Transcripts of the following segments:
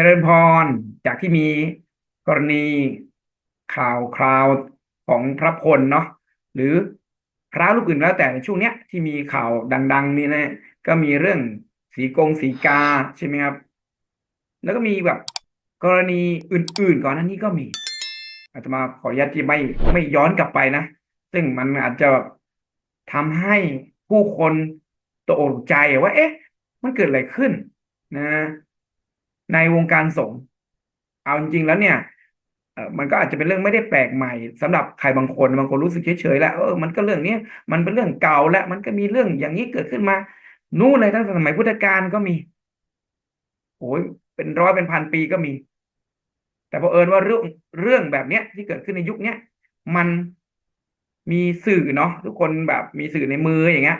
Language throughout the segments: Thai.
จริญพรจากที่มีกรณีข่าวคราวของพระพลเนาะหรือพระรูปอื่นแล้วแต่ในช่วงเนี้ยที่มีข่าวดัง ๆ นี่นะก็มีเรื่องสีกงสีกาใช่ไหมครับ แล้วก็มีแบบกรณีอื่น ๆ ก่อนหน้านี้ก็มี อาตมาขออนุญาตที่ไม่ไม่ย้อนกลับไปนะ ซึ่งมันอาจจะแบบทำให้ผู้คนตกใจว่า เอ๊ะ มันเกิดอะไรขึ้น นะ ในวงการสงฆ์เอาจริงๆแล้วเนี่ยมันก็อาจจะเป็นเรื่องไม่ได้แปลกใหม่สำหรับใครบางคนบางคนรู้สึกเฉยๆแล้วเออมันก็เรื่องนี้มันเป็นเรื่องเก่าแล้วมันก็มีเรื่องอย่างนี้เกิดขึ้นมา นู่นเลยตั้งแต่สมัยพุทธกาลก็มีโอ้ยเป็นร้อยเป็นพันปีก็มี แต่พอเอิญว่าเรื่องเรื่องแบบเนี้ยที่เกิดขึ้นในยุคเนี้ยมันมีสื่อเนาะทุกคนแบบมีสื่อในมืออย่างเงี้ย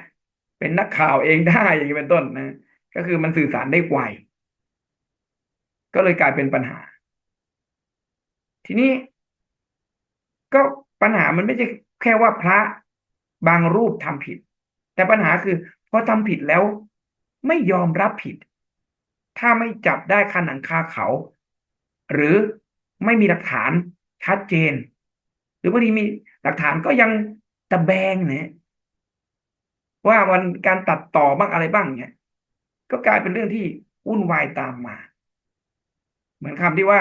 เป็นนักข่าวเองได้อย่างนี้เป็นต้นนะ ก็คือมันสื่อสารได้ไว ก็เลยกลายเป็นปัญหา ทีนี้ ก็ปัญหามันไม่ใช่แค่ว่าพระบางรูปทำผิด แต่ปัญหาคือพอทำผิดแล้ว ไม่ยอมรับผิด ถ้าไม่จับได้คาหนังคาเขา หรือไม่มีหลักฐานชัดเจน หรือบางทีมีหลักฐานก็ยังตะแบงเนี่ยว่าวันการตัดต่อบ้างอะไรบ้างเนี่ยก็กลายเป็นเรื่องที่วุ่นวายตามมา เหมือนคำที่ว่า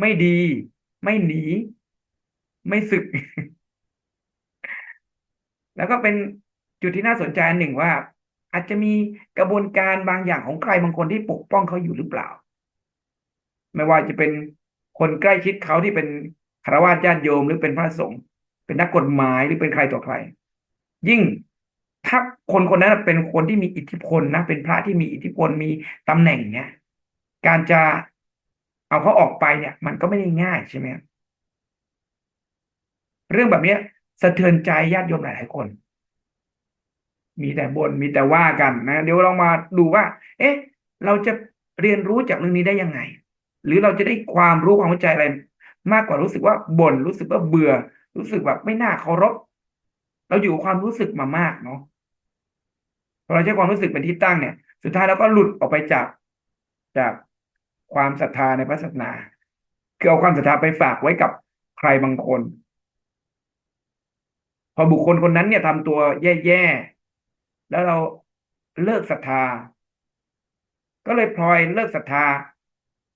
ไม่ดี ไม่หนี ไม่สึก แล้วก็เป็นจุดที่น่าสนใจหนึ่งว่า อาจจะมีกระบวนการบางอย่างของใครบางคนที่ปกป้องเขาอยู่หรือเปล่า ไม่ว่าจะเป็นคนใกล้ชิดเขาที่เป็นคารวะญาติโยมหรือเป็นพระสงฆ์เป็นนักกฎหมายหรือเป็นใครต่อใคร ยิ่งถ้าคนคนนั้นเป็นคนที่มีอิทธิพลนะเป็นพระที่มีอิทธิพลมีตำแหน่งเนี่ยการจะ เอาเขาออกไปเนี่ย มันก็ไม่ได้ง่ายใช่ไหมเรื่องแบบนี้สะเทือนใจญาติโยมหลายๆคน มีแต่บน่นมีแต่ว่ากันนะเดี๋ยวเรามาดูว่า เอ๊ะ เราจะเรียนรู้จากเรื่องนี้ได้ยังไง หรือเราจะได้ความรู้ความเข้าใจอะไร มากกว่ารู้สึกว่าบน่นรู้สึกว่าเบื่อ รู้สึกแบบไม่น่าเคารพ เราอยู่ความรู้สึกมามากเนาะพอเราใช้ความรู้สึกเป็นที่ตั้งเนี่ย สุดท้ายเราก็หลุดออกไปจากจาก ความศรัทธาในพระศาสนาคือเอาความศรัทธาไปฝากไว้กับใครบางคน พอบุคคลคนนั้นเนี่ยทำตัวแย่ๆแล้วเราเลิกศรัทธา ก็เลยพลอยเลิกศรัทธา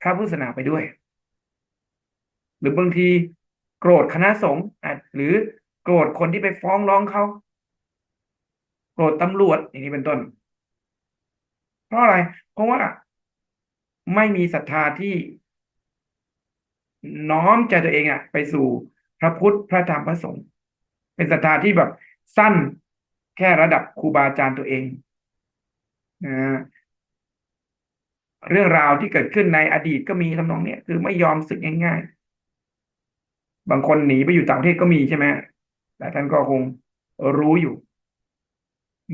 พระพุทธศาสนาไปด้วย หรือบางทีโกรธคณะสงฆ์หรือโกรธคนที่ไปฟ้องร้องเขาโกรธตำรวจอย่างนี้เป็นต้น เพราะอะไร เพราะว่า ไม่มีศรัทธาที่ น้อมใจตัวเองอะไปสู่พระพุทธพระธรรมพระสงฆ์เป็นศรัทธาที่แบบสั้นแค่ระดับครูบาอาจารย์ตัวเองนะเรื่องราวที่เกิดขึ้นในอดีตก็มีทำนองเนี้ยคือไม่ยอมสึกง่ายๆ บางคนหนีไปอยู่ต่างประเทศก็มีใช่ไหมแต่ท่านก็คงรู้อยู่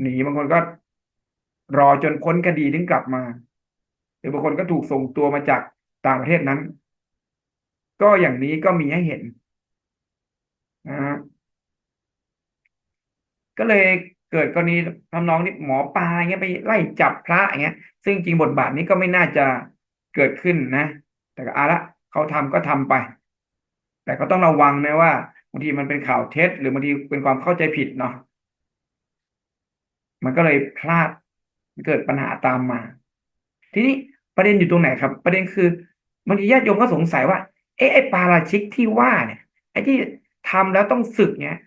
หนีบางคนก็รอจนพ้นคดีถึงกลับมา รือบางคนก็ถูกส่งตัวมาจากต่างประเทศนั้น ก็อย่างนี้ก็มีให้เห็นนะก็เลยเกิดกรณีทำนองนี้หมอปลาเงี้ยไปไล่จับพระอย่างเงี้ย ซึ่งจริงบทบาทนี้ก็ไม่น่าจะเกิดขึ้นนะ แต่ก็อาละเขาทำก็ทำไป แต่ก็ต้องระวังนะว่าบางทีมันเป็นข่าวเท็จ หรือบางทีเป็นความเข้าใจผิดเนาะมันก็เลยพลาดเกิดปัญหาตามมา ทีนี้ ประเด็นอยู่ตรงไหนครับ ประเด็นคือบางทีญาติโยมก็สงสัยว่า เอ๊ะไอ้ปาราชิกที่ว่าเนี่ย ไอ้ที่ทำแล้วต้องสึกเนี่ย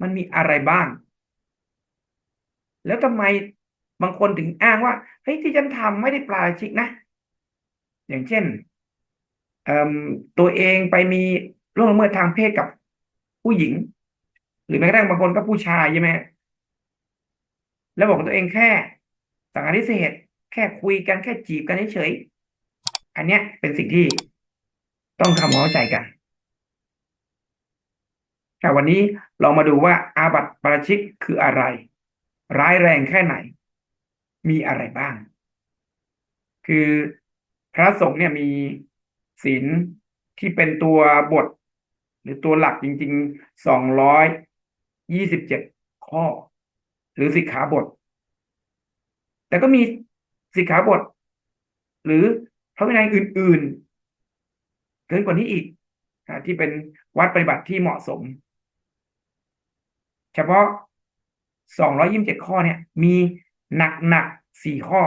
มันมีอะไรบ้าง แล้วทำไมบางคนถึงอ้างว่าเฮ้ยที่ฉันทำไม่ได้ปาราชิกนะ อย่างเช่นตัวเองไปมีร่วงละเมิดทางเพศกับผู้หญิง หรือแม้กระทั่งบางคนก็ผู้ชายใช่ไหมแล้วบอกตัวเองแค่สังหารทิเศษ แค่คุยกันแค่จีบกันเฉยๆอันเนี้ยเป็นสิ่งที่ต้องทำความเข้าใจกันแต่วันนี้เรามาดูว่าอาบัติปราชิกคืออะไร ร้ายแรงแค่ไหน มีอะไรบ้าง คือพระสงฆ์เนี่ยมีศีลที่เป็นตัวบท หรือตัวหลักจริงๆสองร้อยยี่สิบเจ็ดข้อ หรือสิกขาบท แต่ก็มี สิกขาบท หรือพระวินัยอื่นๆเกินกว่านี้อีกที่เป็นวัดปฏิบัติที่เหมาะสม เฉพาะสองร้อยิบเจ็ดข้อเนี่ย มีหนักหนักสี่ข้อ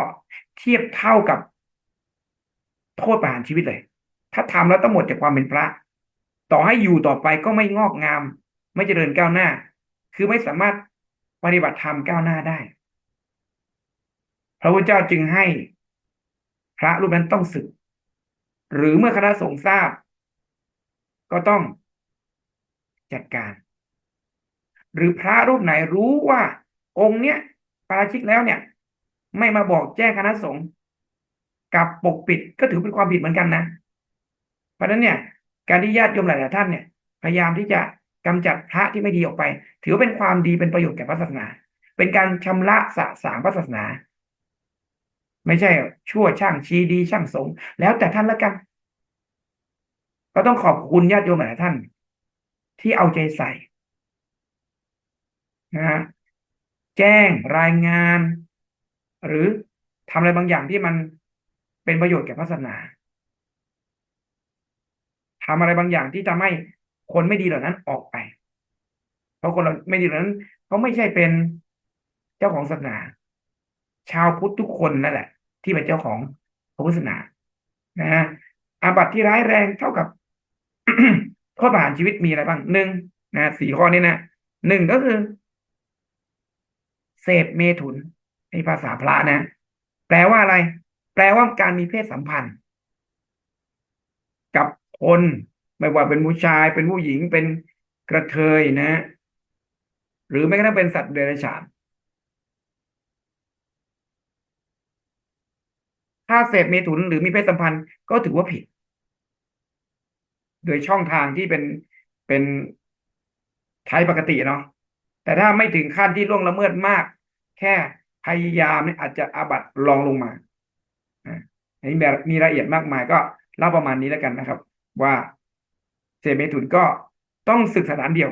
เทียบเท่ากับโทษประหารชีวิตเลย ถ้าทำแล้วต้องหมดจากความเป็นพระ ต่อให้อยู่ต่อไปก็ไม่งอกงาม ไม่เจริญก้าวหน้า คือไม่สามารถปฏิบัติธรรมก้าวหน้าได้ ระพุทธเจ้าจึงให้ พระรูปนั้นต้องศึก หรือเมื่อคณะสงฆ์ทราบ ก็ต้องจัดการ หรือพระรูปไหนรู้ว่า องค์เนี้ยปาราชิกแล้วเนี่ย ไม่มาบอกแจ้งคณะสงฆ์กับปกปิดก็ถือเป็นความผิดเหมือนกันนะ เพราะฉะนั้นเนี่ย การที่ญาติโยมหลาย ๆ ท่านเนี่ย พยายามที่จะกำจัดพระที่ไม่ดีออกไป ถือเป็นความดีเป็นประโยชน์แก่พระศาสนา เป็นการชำระสะสางพระศาสนา ไม่ใช่ชั่วช่างชีดีช่างสงแล้วแต่ท่านละกัน ก็ต้องขอบคุณญาติโยมหลายท่าน ที่เอาใจใส่นะฮะแจ้งรายงาน หรือทำอะไรบางอย่างที่มันเป็นประโยชน์แก่พระศาสนาทำอะไรบางอย่างที่ทำให้คนไม่ดีเหล่านั้นออกไป เพราะคนเราไม่ดีเหล่านั้นเขาไม่ใช่เป็นเจ้าของศาสนา ชาวพุทธทุกคนนั่นแหละ ที่เป็นเจ้าของพระพุทธศาสนานะฮะอาบัติที่ร้ายแรงเท่ากับโทษประหารชีวิตมีอะไรบ้างหนึ่งนะสี่ข้อนี้นะหนึ่งก็คือเสพเมถุนในภาษาพระนะ แปลว่าอะไร แปลว่าการมีเพศสัมพันธ์ กับคนไม่ว่าเป็นผู้ชายเป็นผู้หญิงเป็นกระเทยนะ หรือแม้กระทั่งเป็นสัตว์เดรัจฉาน ถ้าเสพเมถุนหรือมีเพศสัมพันธ์ก็ถือว่าผิด โดยช่องทางที่เป็นเป็นใช้ปกติเนาะแต่ถ้าไม่ถึงขั้นที่ล่วงละเมิดมาก แค่พยายามเนี่ยอาจจะอาบัตลองลงมาอันนี้แบบมีรายละเอียดมากมายก็เล่าประมาณนี้แล้วกันนะครับ ว่าเสพเมถุนก็ต้องศึกสถานเดียว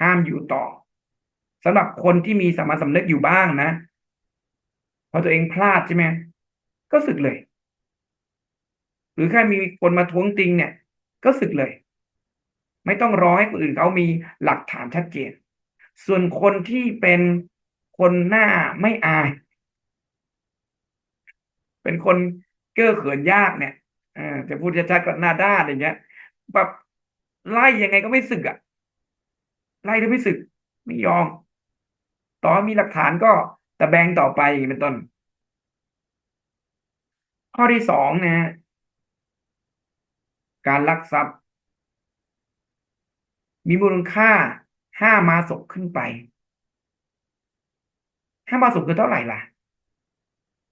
ห้ามอยู่ต่อสำหรับคนที่มีสมาสำนึกอยู่บ้างนะพอตัวเองพลาดใช่ไหม ก็สึกเลย หรือแค่มีคนมาท้วงติงเนี่ย ก็สึกเลย ไม่ต้องรอให้คนอื่นเขามีหลักฐานชัดเจน ส่วนคนที่เป็นคนหน้าไม่อาย เป็นคนเก้อเขินยากเนี่ยอจะพูดชัดๆก็หน้าด้านอย่างเงี้ยแบบไล่ยังไงก็ไม่สึกอะไล่ถ้าไม่สึก ไม่ยอม ต่อมีหลักฐานก็ตะแบงต่อไปเป็นต้น ข้อที่สองนะฮะการลักทรัพย์ มีมูลค่าห้ามาศกขึ้นไปห้ามาศกคือเท่าไหร่ล่ะ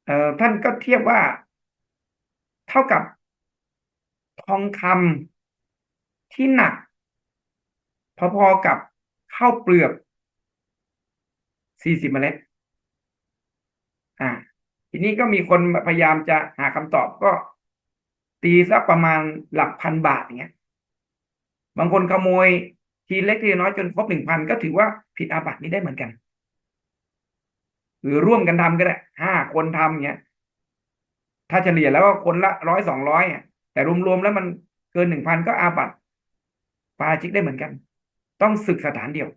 เอ่อท่านก็เทียบว่า เท่ากับทองคำที่หนัก พอๆกับข้าวเปลือกสี่สิบเมล็ด อ่า ทีนี้ก็มีคนพยายามจะหาคำตอบก็ ตีสักประมาณหลักพันบาทอย่างเงี้ย บางคนขโมยทีเล็กทีน้อยจนครบหนึ่งพันก็ถือว่าผิดอาบัตินี้ได้เหมือนกัน หรือร่วมกันทำก็ได้ห้าคนทำเงี้ย ถ้าเฉลี่ยแล้วก็คนละร้อยสองร้อยแต่รวมๆแล้วมันเกินหนึ่งพันก็อาบัติปาจิกได้เหมือนกัน ต้องศึกสถานเดียว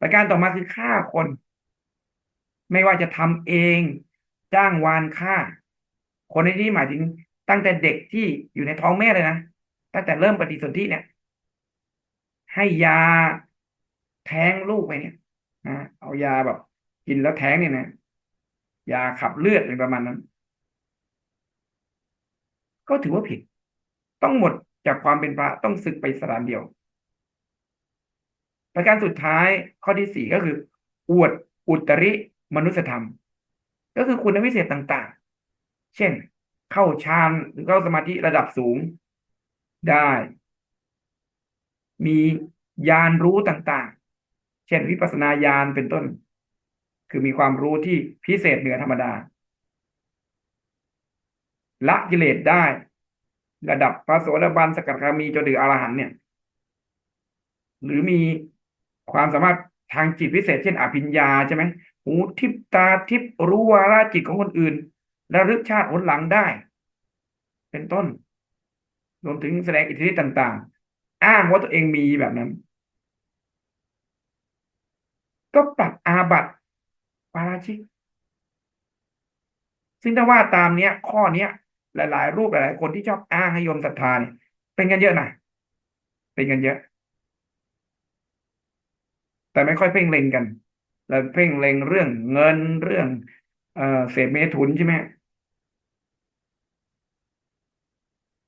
ประการต่อมาคือฆ่าคน ไม่ว่าจะทำเอง จ้างวานฆ่า คนในที่หมายถึงตั้งแต่เด็กที่อยู่ในท้องแม่เลยนะตั้งแต่เริ่มปฏิสนธิเนี่ย ให้ยาแท้งลูกไปเนี่ยนะเอายาแบบ กินแล้วแท้งเนี่ยนะยาขับเลือดอะไรประมาณนั้น ก็ถือว่าผิด ต้องหมดจากความเป็นพระต้องศึกไปสถานเดียว ประการสุดท้ายข้อที่สี่ก็คือ อวดอุตริ มนุษยธรรม ก็คือคุณวิเศษต่างๆ เช่น เข้าฌานหรือเข้าสมาธิระดับสูงได้ มีญาณรู้ต่างๆ เช่นวิปัสนาญาณเป็นต้น คือมีความรู้ที่พิเศษเหนือธรรมดา ละกิเลสได้ ระดับพระโสดาบันสกัดคามีจนถึงอรหันเนี่ย หรือมีความสามารถ ทางจิตพิเศษเช่นอภิญญาใช่ไหมหูทิพตาทิพรู้วาระจิตของคนอื่นระลึกชาติหนหลังได้ เป็นต้นรวมถึงแสดงอิทธิฤทธิ์ต่าง ๆ อ้างว่าตัวเองมีแบบนั้น ก็ปรับอาบัติปาราชิก ซึ่งถ้าว่าตามเนี้ย ข้อเนี้ย หลาย ๆ รูปหลาย ๆ คนที่ชอบอ้างให้โยมศรัทธาเนี่ยเป็นกันเยอะนะเป็นกันเยอะ แต่ไม่ค่อยเพ่งเล็งกันเราเพ่งเล็งเรื่องเงินเรื่องเอ่อเสพเมถุนใช่ไหม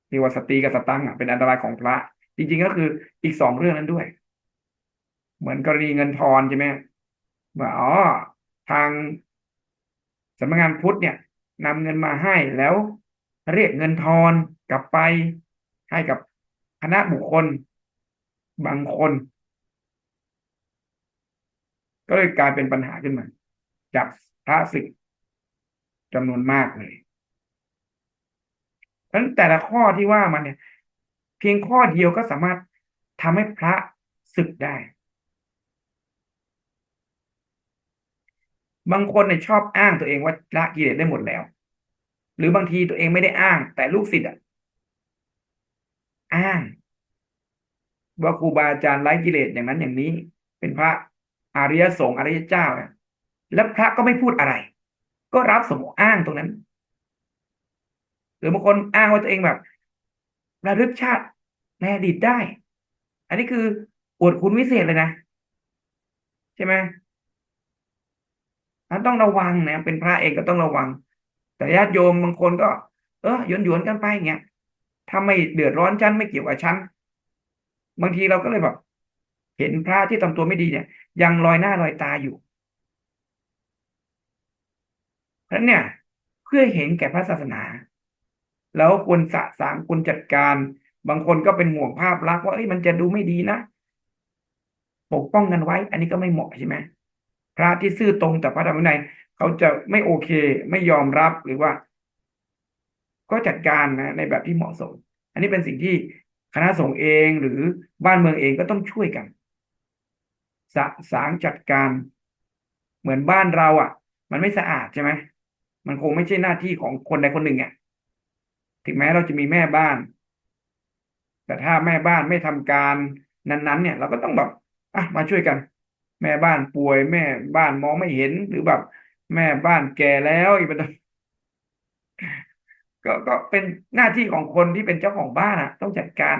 ที่ว่าสตรีกับสตังค์อะเป็นอันตรายของพระ จริง ๆ ก็คืออีกสองเรื่องนั้นด้วย เหมือนกรณีเงินทอนใช่ไหมว่าอ๋อทางสำนักงานพุทธเนี่ยนำเงินมาให้แล้ว เรียกเงินทอนกลับไปให้กับคณะบุคคล บางคน ก็เลยกลายเป็นปัญหาขึ้นมา จากพระศึกจำนวนมากเลยเพราะฉะนั้นแต่ละข้อที่ว่ามันเนี่ย เพียงข้อเดียวก็สามารถทำให้พระศึกได้ บางคนเนี่ยชอบอ้างตัวเองว่าละกิเลสได้หมดแล้ว หรือบางทีตัวเองไม่ได้อ้าง แต่ลูกศิษย์อะอ้างว่าครูบาอาจารย์ไร้กิเลสอย่างนั้นอย่างนี้ เป็นพระ อริยสงฆ์อริยเจ้าแล้วพระก็ไม่พูดอะไร ก็รับสมอ้างตรงนั้น หรือบางคนอ้างว่าตัวเองแบบระลึกชาติในอดีตได้ อันนี้คืออวดคุณวิเศษเลยนะใช่ไหมต้องระวังนะเป็นพระเองก็ต้องระวัง แต่ญาติโยมบางคนก็ เออหยวนหยวนกันไปเงี้ยถ้าไม่เดือดร้อนฉันไม่เกี่ยวกับฉันบางทีเราก็เลยแบบ เห็นพระที่ทำตัวไม่ดีเนี่ย ยังลอยหน้าลอยตาอยู่เพราะนั้นเนี่ยเพื่อเห็นแก่พระศาสนา แล้วควรสะสางควรจัดการ บางคนก็เป็นห่วงภาพลักษณ์ว่าเอ้ยมันจะดูไม่ดีนะปกป้องกันไว้ อันนี้ก็ไม่เหมาะใช่ไหมพระที่ซื่อตรงแต่พระธรรมวินัยเขาจะไม่โอเคไม่ยอมรับหรือว่า ก็จัดการนะในแบบที่เหมาะสม อันนี้เป็นสิ่งที่คณะสงฆ์เองหรือบ้านเมืองเองก็ต้องช่วยกัน สะสางจัดการ เหมือนบ้านเราอะ มันไม่สะอาดใช่ไหมมันคงไม่ใช่หน้าที่ของคนใดคนหนึ่งอะถึงแม้เราจะมีแม่บ้าน แต่ถ้าแม่บ้านไม่ทำการนั้นๆ เนี่ย เราก็ต้องแบบอะมาช่วยกัน แม่บ้านป่วย แม่บ้านมองไม่เห็นหรือแบบ แม่บ้านแก่แล้วอีกเป็นก็ก็เป็นหน้าที่ของคนที่เป็นเจ้าของบ้านอะ ต้องจัดการ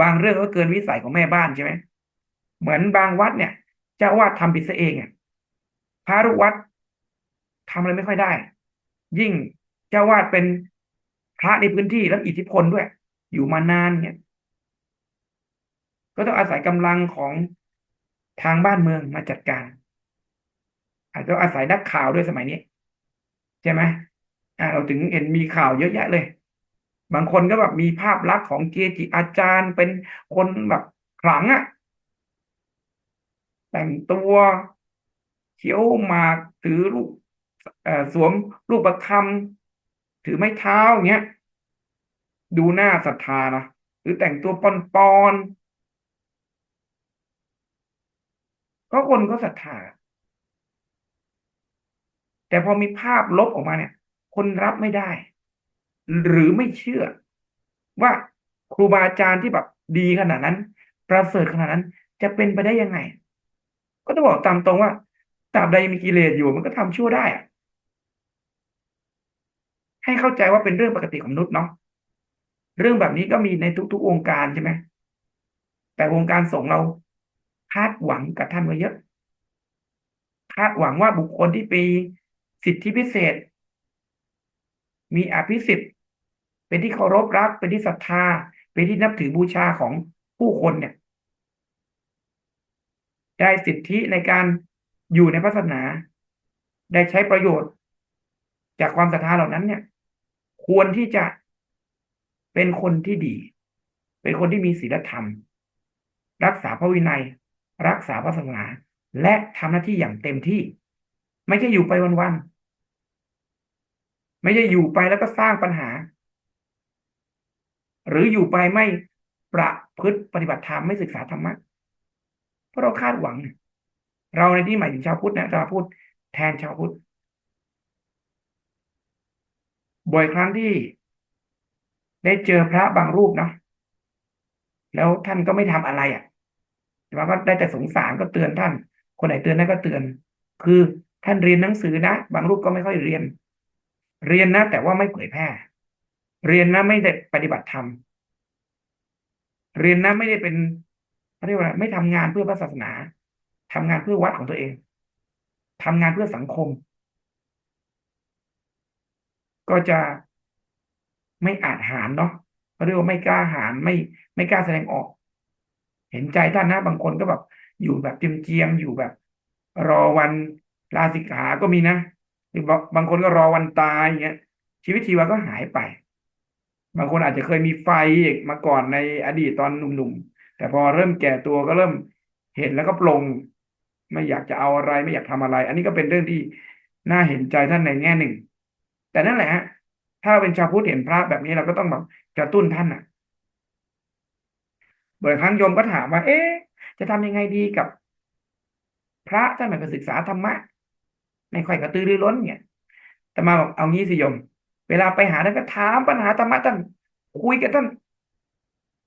บางเรื่องก็เกินวิสัยของแม่บ้านใช่ไหมเหมือนบางวัดเนี่ย เจ้าวาดทำผิดซะเองอะพระลูกวัดทำอะไรไม่ค่อยได้ ยิ่งเจ้าวาดเป็นพระในพื้นที่แล้วอิทธิพลด้วย อยู่มานานเนี่ยก็ต้องอาศัยกำลังของทางบ้านเมืองมาจัดการ อาจจะอาศัยนักข่าวด้วยสมัยนี้ ใช่ไหมอ่าเราถึงเห็นมีข่าวเยอะแยะเลย บางคนก็แบบมีภาพลักษณ์ของเกจิอาจารย์เป็นคนแบบขลังอะ่ะ แต่งตัวเขียวหมากถือลูกสวมลูกประคำถือไม้เท้าเงี้ย ดูหน้าศรัทธานะหรือแต่งตัวปอนปอนก็คนก็ศรัทธา แต่พอมีภาพลบออกมาเนี่ย คนรับไม่ได้ หรือไม่เชื่อ ว่าครูบาอาจารย์ที่แบบดีขนาดนั้น ประเสริฐขนาดนั้น จะเป็นไปได้ยังไง ก็ต้องบอกตามตรงว่าตราบใดมีกิเลสอยู่มันก็ทำชั่วได้อะให้เข้าใจว่าเป็นเรื่องปกติของมนุษย์เนาะเรื่องแบบนี้ก็มีในทุกๆองค์การใช่ไหมแต่วงค์การส่งเราคาดหวังกับท่านไว้เยอะคาดหวังว่าบุคคลที่ปีสิทธิพิเศษ มีอภิสิทธิ์เป็นที่เคารพรักเป็นที่ศรัทธา เป็นที่นับถือบูชาของผู้คนเนี่ย ได้สิทธิในการอยู่ในพระศาสนา ได้ใช้ประโยชน์ จากความศรัทธาเหล่านั้นเนี่ย ควรที่จะเป็นคนที่ดี เป็นคนที่มีศีลธรรม รักษาพระวินัย รักษาพระศาสนา และทำหน้าที่อย่างเต็มที่ ไม่ใช่อยู่ไปวันๆไม่ใช่อยู่ไปแล้วก็สร้างปัญหา หรืออยู่ไปไม่ประพฤติปฏิบัติธรรมไม่ศึกษาธรรมะ ราะเราคาดหวัง เราในที่หมายถึงชาวพุทธนะชาวพุทธแทนชาวพุทธบ่อยครั้งที่ ได้เจอพระบางรูปเนาะแล้วท่านก็ไม่ทำอะไรอะแต่ว่าก็ได้แต่สงสารก็เตือนท่าน คนไหนเตือนนั่นก็เตือน คือท่านเรียนหนังสือนะ บางรูปก็ไม่ค่อยเรียน เรียนนะ แต่ว่าไม่เผยแพร่ เรียนนะไม่ได้ปฏิบัติธรรมเรียนนะไม่ได้เป็น เขาเรียกว่าไม่ทำงานเพื่อพระศาสนาทำงานเพื่อวัดของตัวเองทำงานเพื่อสังคม ก็จะไม่อาจหารเนาะเขาเรียกว่าไม่กล้าหารไม่ไม่กล้าแสดงออก เห็นใจท่านนะบางคนก็แบบอยู่แบบเจียมๆอยู่แบบ รอวันลาสิกขาก็มีนะหรือบางคนก็รอวันตายอย่างเงี้ย ชีวิตชีวาก็หายไป บางคนอาจจะเคยมีไฟมาก่อนในอดีตตอนหนุ่มๆ แต่พอเริ่มแก่ตัวก็เริ่มเห็นแล้วก็ปลง ไม่อยากจะเอาอะไรไม่อยากทำอะไร อันนี้ก็เป็นเรื่องที่น่าเห็นใจท่านในแง่หนึ่ง แต่นั่นแหละฮะถ้าเราเป็นชาวพุทธเห็นพระแบบนี้เราก็ต้องแบบกระตุ้นท่านอะบ่อยครั้งโยมก็ถามว่า เอ๊ะ จะทำยังไงดีกับ พระท่านไม่ไปศึกษาธรรมะไม่ค่อยกระตือรือร้นเนี่ยแต่มาบอกเอางี้สิโยม เวลาไปหาท่านก็ถามปัญหาธรรมะท่านคุยกับท่าน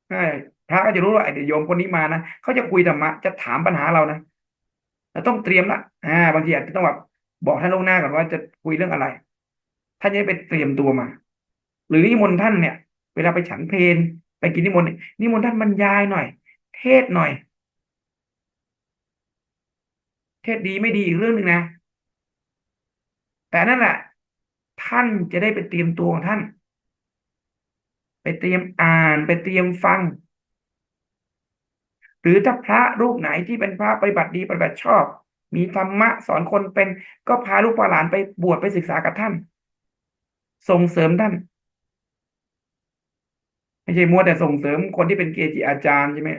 ใพระก็จะรู้ว่าไอ้เดี๋ยวโยมคนนี้มานะเขาจะคุยธรรมะจะถามปัญหาเรานะเราต้องเตรียมละอ่า บางทีอาจจะต้องแบบบอกท่านล่วงหน้าก่อนว่าจะคุยเรื่องอะไรท่านจะได้ไปเตรียมตัวมา หรือนิมนต์ท่านเนี่ย เวลาไปฉันเพลไปกินนิมนต์นิมนต์ท่านบรรยายหน่อย เทศหน่อย เทศดีไม่ดีอีกเรื่องหนึ่งนะ แต่นั่นแหละท่านจะได้ไปเตรียมตัวของท่าน ไปเตรียมอ่านไปเตรียมฟัง หรือถ้าพระรูปไหนที่เป็นพระปฏิบัติดีปฏิบัติชอบ มีธรรมะสอนคนเป็นก็พาลูกพาหลานไปบวชไปศึกษากับท่าน ส่งเสริมท่านไม่ใช่มัวแต่ส่งเสริมคนที่เป็นเกจิอาจารย์ใช่ไหม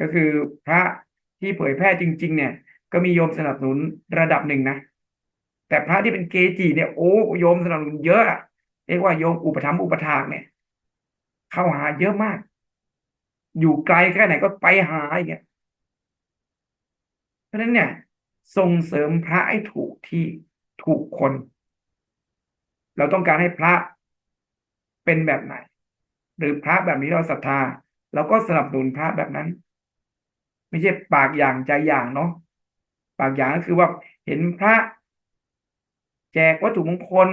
ก็คือพระที่เผยแพร่จริง ๆ เนี่ย ก็มีโยมสนับสนุนระดับหนึ่งนะแต่พระที่เป็นเกจิเนี่ยโอ้โยมสนับสนุนเยอะเรียกว่าโยมอุปถัมภ์อุปถากเนี่ย เข้าหาเยอะมาก อยู่ไกลแค่ไหนก็ไปหาอย่างเงี้ยเพราะฉะนั้นเนี่ย ส่งเสริมพระให้ถูกที่ถูกคน เราต้องการให้พระเป็นแบบไหน หรือพระแบบนี้เราศรัทธาเราก็สนับสนุนพระแบบนั้น ไม่ใช่ปากอย่างใจอย่างเนาะปากอย่างก็คือว่าเห็นพระ แจกวัตถุมงคล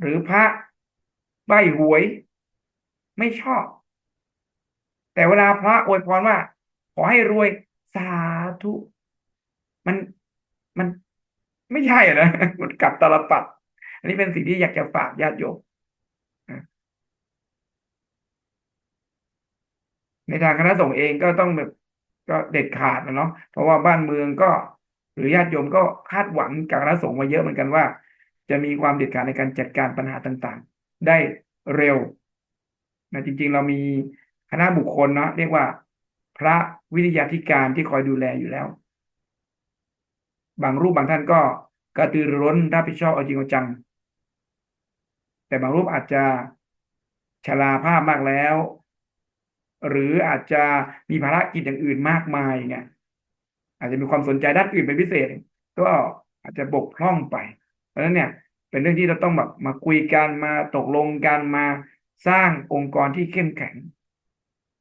หรือพระใบหวย ไม่ชอบ แต่เวลาพระอวยพรว่า ขอให้รวยสาธุ มันมันไม่ใช่นะมันกลับตลปัด อันนี้เป็นสิ่งที่อยากจะฝากญาติโยมในทางคณะสงฆ์เองก็ต้องแบบก็เด็ดขาดนะเนาะเพราะว่าบ้านเมืองก็ หรือญาติโยมก็คาดหวังกับคณะสงฆ์มาเยอะเหมือนกันว่า จะมีความเด็ดขาดในการจัดการปัญหาต่าง ๆ ได้เร็วนะจริง ๆ เรามี คณะบุคคลเนาะเรียกว่า พระวิทยาธิการที่คอยดูแลอยู่แล้ว บางรูปบางท่านก็กระตือรือร้นรับผิดชอบเอาจริงเอาจัง แต่บางรูปอาจจะชราภาพมากแล้ว หรืออาจจะมีภารกิจอย่างอื่นมากมายไงอาจจะมีความสนใจด้านอื่นเป็นพิเศษ ก็อาจจะบกพร่องไป เพราะฉะนั้นเนี่ย เป็นเรื่องที่เราต้องแบบมาคุยกันมาตกลงกันมาสร้างองค์กรที่เข้มแข็ง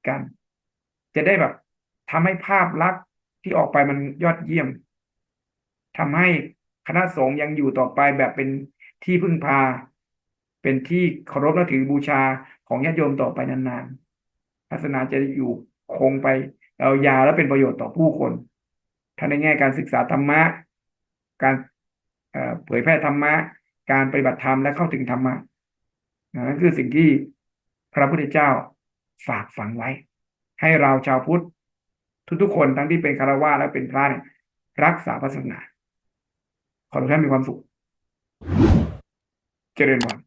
กัน จะได้แบบทำให้ภาพลักษณ์ที่ออกไปมันยอดเยี่ยมทำให้คณะสงฆ์ยังอยู่ต่อไปแบบเป็นที่พึ่งพา เป็นที่เคารพนับถือบูชาของญาติโยมต่อไปนานๆศาสนาจะอยู่คงไปยาวและเป็นประโยชน์ต่อผู้คนทั้งในแง่การศึกษาธรรมะ การเผยแพร่ธรรมะ การปฏิบัติธรรมและเข้าถึงธรรมะนั่นคือสิ่งที่พระพุทธเจ้า ฝากฝังไว้ ให้เราชาวพุทธทุกๆคนทั้งที่เป็นคารวะและเป็นพระเนี่ยรักษาศาสนา ขอทุกท่านมีความสุข เจริญวัน